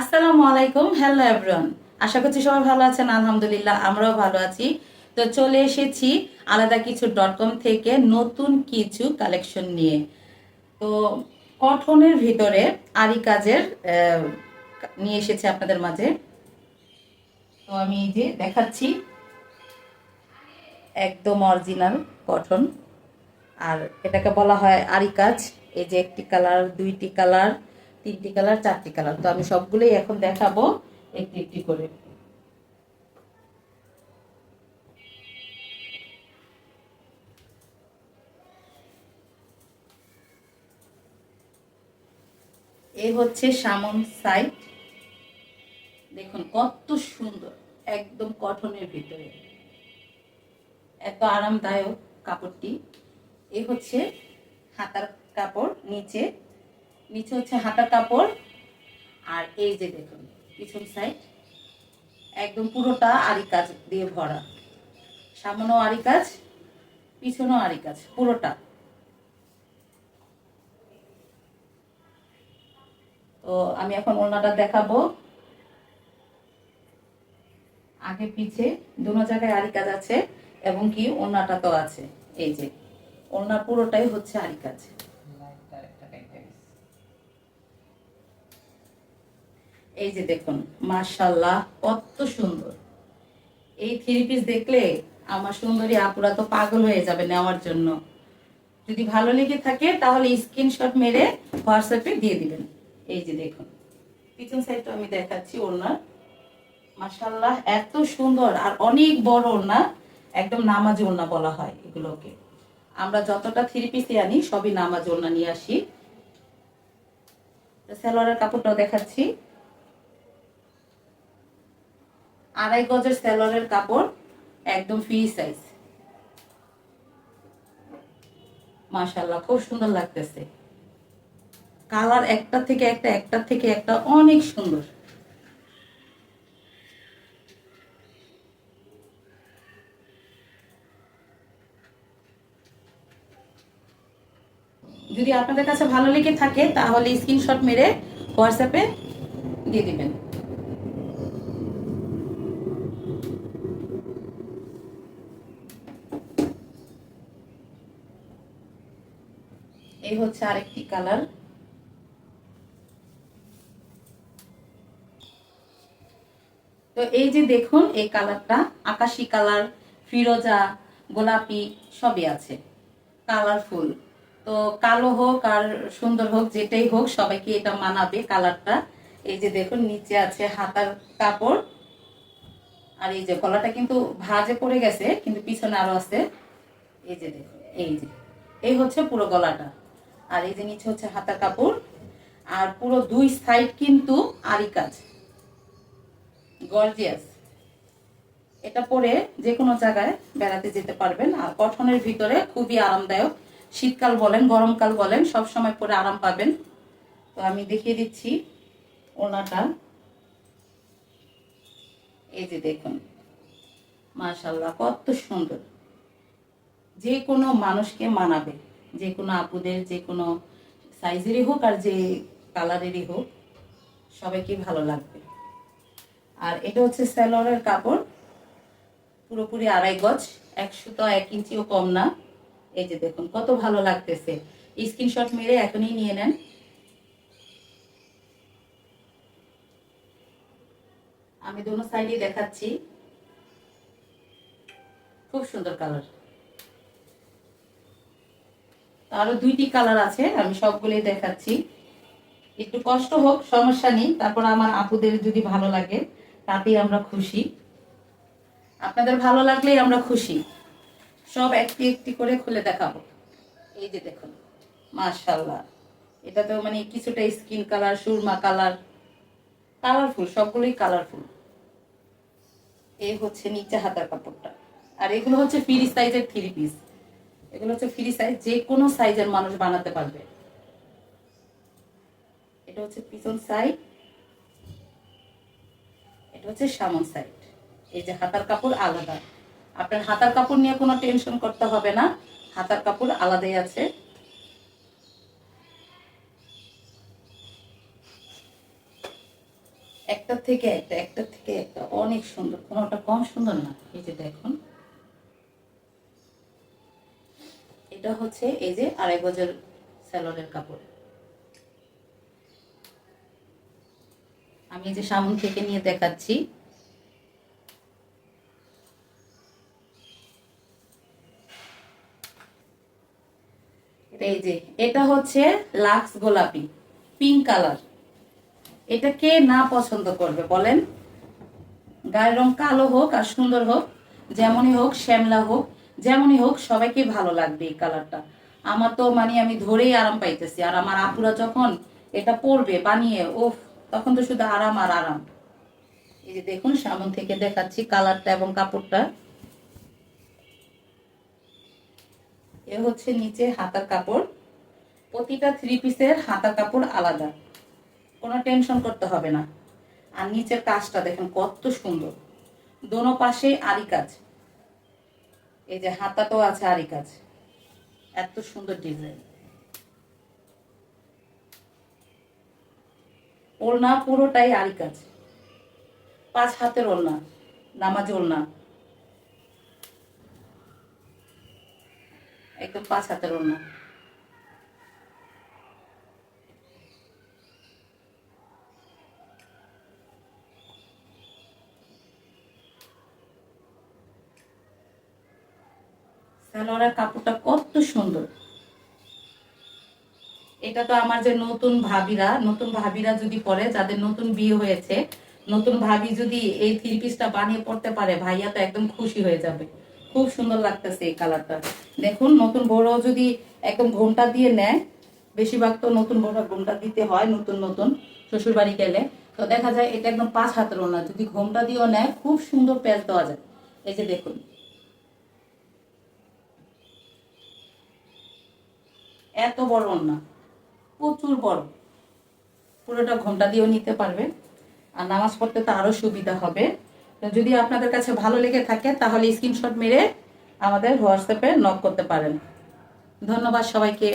আসসালামু আলাইকুম। Hello everyone আশা করছি সবাই ভালো আছেন। আলহামদুলিল্লাহ, আমরাও ভালো আছি। তো চলে এসেছি আলাদা কিছু. ডট কম থেকে নতুন কিছু কালেকশন নিয়ে। তো কটনের ভিতরে আরি কাজের নিয়ে এসেছে আপনাদের মাঝে। তো আমি এই যে দেখাচ্ছি। একদম অরিজিনাল কটন আর এটাকে বলা হয় আরি কাজ। এই যে একটি কালার দুইটি কালার তিনটি কালার, চারটি কালার। তো আমি সবগুলোই এখন দেখাবো একটি একটি করে। এই হচ্ছে সামন সাইড দেখুন, কত সুন্দর, একদম কটনের ভিতরে। এত আরামদায়ক কাপড়টি। এই হচ্ছে হাতার কাপড় নিচে। নিচে হচ্ছে হাতা কাপড়, আর এই যে দেখুন, পিছন সাইড একদম পুরোটা আরি কাজ দিয়ে ভরা। সামনেও আরি কাজ পিছনেও আরি কাজ পুরোটা। তো আমি এখন ওড়নাটা দেখাবো। আগে পিছে দুনো জায়গায় আরি কাজ আছে, এবং কি ওড়নাটা তো আছে। এই যে ওড়না পুরোটাই হচ্ছে আরি কাজ এই যে দেখুন মাশাল্লাহ কত সুন্দর। এই থ্রি পিস দেখলে আমার সুন্দরী আপুরা তো পাগল হয়ে যাবে নেওয়ার জন্য। যদি ভালো লেগে থাকে, তাহলে স্ক্রিনশট মেরে হোয়াটসঅ্যাপে দিয়ে দিবেন। এই যে দেখুন, পিছন সাইডটা আমি দেখাচ্ছি ওড়নার মাশাল্লাহ এত সুন্দর আর অনেক বড় ওড়না, একদম নামাজি ওড়না বলা হয় এগুলোকে। আমরা যতটা থ্রি পিসে আনি, সবই নামাজ ওড়না নিয়ে আসি। সালোয়ারের কাপড়টাও দেখাচ্ছি। আড়াই গজের সালোয়ারের কাপড়, একদম ফ্রি সাইজ মাশাল্লাহ খুব সুন্দর লাগতেছে। কালার একটা থেকে একটা একটা থেকে একটা অনেক সুন্দর। যদি আপনাদের কাছে ভালো লেগে থাকে, তাহলে স্ক্রিনশট মেরে হোয়াটসঅ্যাপে দিয়ে দিবেন। এই হচ্ছে আরেকটি কালার। তো এই যে দেখুন, এই কালারটা আকাশি কালার, ফিরোজা, গোলাপি, সবই আছে। কালারফুল। তো কালো হোক আর সুন্দর হোক, যেটাই হোক, সবাইকে এটা মানাবে কালারটা। এই যে দেখুন, নিচে আছে হাতার কাপড়। আর এই যে গলাটা কিন্তু ভাজে পড়ে গেছে, কিন্তু পিছনে আরও আছে। এই যে দেখুন, এই যে। এই হচ্ছে পুরো গলাটা। আর এই যে নিচে হচ্ছে হাতা কাপড়। আর পুরো দুই সাইড কিন্তু আরি কাজ গর্জিয়াস এটা পরে যে কোনো জায়গায় বেড়াতে যেতে পারবেন। আর কটনের ভিতরে খুবই আরামদায়ক। শীতকাল বলেন, গরমকাল বলেন, সব সময় পরে আরাম পাবেন। তো আমি দেখিয়ে দিচ্ছি ওনাটা এই যে দেখুন মাশাল্লাহ কত সুন্দর। যে কোনো মানুষকে মানাবে। যে কোনো আপুদের, যে কোনো সাইজেরই হোক আর যে কালারেরই হোক, সবাইকে ভালো লাগবে। আর এটা হচ্ছে স্যালোয়ারের কাপড়, পুরোপুরি আড়াই গজ একশো তো এক ইঞ্চিও কম না। এই যে দেখুন, কত ভালো লাগতেছে। স্ক্রিনশট মেরে এখনই নিয়ে নেন। আমি দুনো সাইডে দেখাচ্ছি। খুব সুন্দর কালার। আরও দুইটি কালার আছে, আমি সবগুলোই দেখাচ্ছি। একটু কষ্ট হোক, সমস্যা নেই। তারপর আমার আপুদের যদি ভালো লাগে, তাতেই আমরা খুশি। আপনাদের ভালো লাগলেই আমরা খুশি। সব একটি একটি করে খুলে দেখাবো। এই যে দেখুন মাশাল্লাহ এটা তো মানে কিছুটা skin colour, surma colour. Colourful, সবগুলোই কালারফুল। এই হচ্ছে নিচে হাতার কাপড়টা। আর এগুলো হচ্ছে ফ্রি সাইজের থ্রি পিস। এগুলো হচ্ছে ফ্রি সাইজ যে কোনো সাইজের মানুষ বানাতে পারবে। এটা হচ্ছে পিছন সাইড এটা হচ্ছে সামন সাইড এই যে হাতার কাপড় আলাদা। আপনার হাতার কাপড় নিয়ে কোনো টেনশন করতে হবে না। হাতার কাপড় আলাদাই আছে। একটা থেকে একটা একটা থেকে একটা, অনেক সুন্দর। কোনোটা কম সুন্দর না। এই যে দেখুন। এটা হচ্ছে এই যে আড়াই গজের স্যালোনের কাপড়। আমি যে সামন থেকে নিয়ে দেখাচ্ছি। এই যে, এটা হচ্ছে লাক্স গোলাপি, পিঙ্ক কালার। এটা কে না পছন্দ করবে বলেন? গায়ের রং কালো হোক আর সুন্দর হোক, যেমনই হোক, শ্যামলা হোক যেমনই হোক, সবাইকে ভালো লাগবে এই কালারটা আমার তো মানে আমি ধরেই আরাম পাইতেছি। আর আমার আপুরা যখন এটা পরবে, বানিয়ে ও তখন তো শুধু আরাম আর আরাম। এই যে দেখুন, সামন থেকে দেখাচ্ছি কালারটা এবং কাপড়টা। এ হচ্ছে নিচে হাতার কাপড়। প্রতিটা থ্রি পিসের হাতার কাপড় আলাদা। কোনো টেনশন করতে হবে না। আর নিচের কাজটা দেখেন কত সুন্দর। দোনো পাশে আরি কাজ এই যে হাতা তো আছে আরি কাজ এত সুন্দর ডিজাইন। ওড়না পুরোটাই আরি কাজ পাঁচ হাতের ওড়না, নামাজ ওড়না। একদম পাঁচ হাতের ওড়না। সালোয়ারের কাপড়টা কত সুন্দর। এটা তো আমার যে নতুন ভাবিরা নতুন ভাবিরা যদি পরে, যাদের নতুন বিয়ে হয়েছে, নতুন ভাবি যদি এই থ্রি পিসটা বানিয়ে পড়তে পারে, ভাইয়া তো একদম খুশি হয়ে যাবে। খুব সুন্দর লাগতেছে এই কালারটা দেখুন, নতুন বড় যদি একদম ঘোমটা দিয়ে নেয়, বেশিরভাগ তো নতুন বড় ঘোমটা দিতে হয়, নতুন নতুন শ্বশুর বাড়ি গেলে। তো দেখা যায় এটা একদম পাঁচ হাতের ওনা, যদি ঘোমটা দিয়েও নেয়, খুব সুন্দর প্যাচ দেওয়া যায়। এই যে দেখুন এত বড় না প্রচুর বড়। পুরোটা ঘণ্টা দিয়েও নিতে পারবে। আর নামাজ পড়তে তো আরও সুবিধা হবে। যদি আপনাদের কাছে ভালো লেগে থাকে, তাহলে স্ক্রিনশট মেরে আমাদের হোয়াটসঅ্যাপে নক করতে পারেন। ধন্যবাদ সবাইকে।